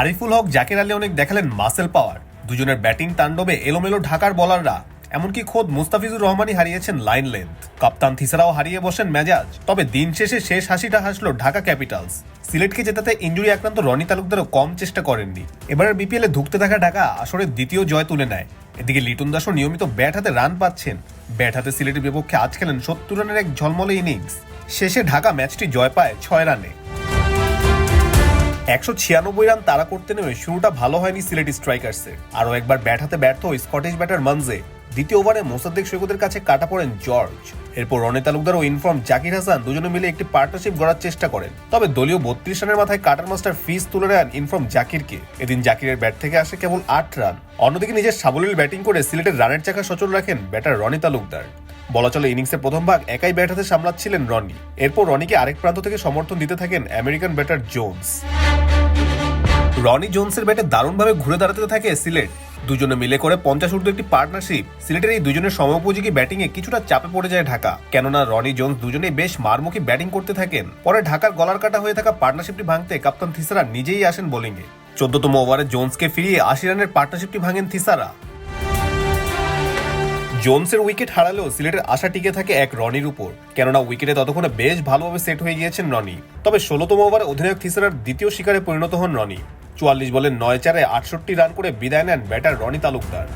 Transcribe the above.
আরিফুল হক, জাকির আলী অনেক দেখালেন muscle power. দুজনের ব্যাটিং তাণ্ডবে এলোমেলো ঢাকার বলাররা, এমনকি খোদ মুস্তাফিজুর রহমানই হারিয়েছেন লাইন লেন্থ। কাপ্তান থিসারাও হারিয়ে বসেন মেজাজ, তবে দিন শেষে শেষ হাসিটা হাসলো ঢাকা ক্যাপিটালস। সিলেটকে জেতাতে ইঞ্জুরি আক্রান্ত রনি তালুকদারও কম চেষ্টা করেননি। এবারের বিপিএলে ধুকতে থাকা ঢাকা আসরের দ্বিতীয় জয় তুলে নেয়। এদিকে লিটন দাসও নিয়মিত ব্যাট হাতে রান পাচ্ছেন। ব্যাট হাতে সিলেটের বিপক্ষে আজ খেলেন সত্তর রানের এক ঝলমলে ইনিংস। শেষে ঢাকা ম্যাচটি জয় পায় ছয় রানে। একশো ছিয়ানব্বই রান তারা করতে নেমে শুরুটা ভালো হয়নি সিলেট স্ট্রাইকার্সের আরও একবার ব্যাট হাতে ব্যর্থ স্কটিশ ব্যাটার মানজে। দ্বিতীয় ওভারে মোসাদ্দেক সৈকতের কাছে কাটা পড়েন জর্জ। এরপর রনে তালুকদার ও ইনফর্ম জাকির হাসান দুজনে মিলে একটি পার্টনারশিপ গড়ার চেষ্টা করেন। তবে দলীয় বত্রিশ রানের মাথায় কাটার মাস্টার ফিস তুলে নেন ইনফর্ম জাকিরকে। এদিন জাকিরের ব্যাট থেকে আসে কেবল আট রান। অন্যদিকে নিজের সাবলীল ব্যাটিং করে সিলেটের রানের চাকা সচল রাখেন ব্যাটার রনি তালুকদার। বলা চলে ইনিংসের প্রথম ভাগ একাই ব্যাট হাতে সামলাচ্ছিলেন রনি। এরপর রনিকে আরেক প্রান্ত থেকে সমর্থন দিতে থাকেন আমেরিকান ব্যাটার জোন্স। রনি জোনসের ব্যাটে দারুণভাবে ঘুরে দাঁড়াতে থাকে সিলেট। দুজনে মিলে করে পঞ্চাশ ঊর্ধ্ব একটি পার্টনারশিপ সিলেটের এই দুজনের সময়োপযোগী ব্যাটিং এ কিছুটা চাপে পড়ে যায় ঢাকা। কেননা রনি জোন্স দুজনেই বেশ মারমুখী ব্যাটিং করতে থাকেন। পরে ঢাকার গলার কাটা হয়ে থাকা পার্টনারশিপটি ভাঙতে কাপ্তান থিসারা নিজেই আসেন বোলিংয়ে চোদ্দতম ওভারে জোন্সকে ফিরিয়ে আশি রানের পার্টনারশিপটি ভাঙেন থিসারা। জোনসের উইকেট হারালেও সিলেটের আশা টিকে থাকে এক রনির উপর। কেননা উইকেটে ততক্ষণে বেশ ভালোভাবে সেট হয়ে গিয়েছেন রনি। তবে ষোলোতম ওভারে অধিনায়ক থিসারার দ্বিতীয় শিকারে পরিণত হন রনি। চুয়াল্লিশ বলে নয় চারে আটষট্টি রান করে বিদায় নেন ব্যাটার রনি তালুকদার।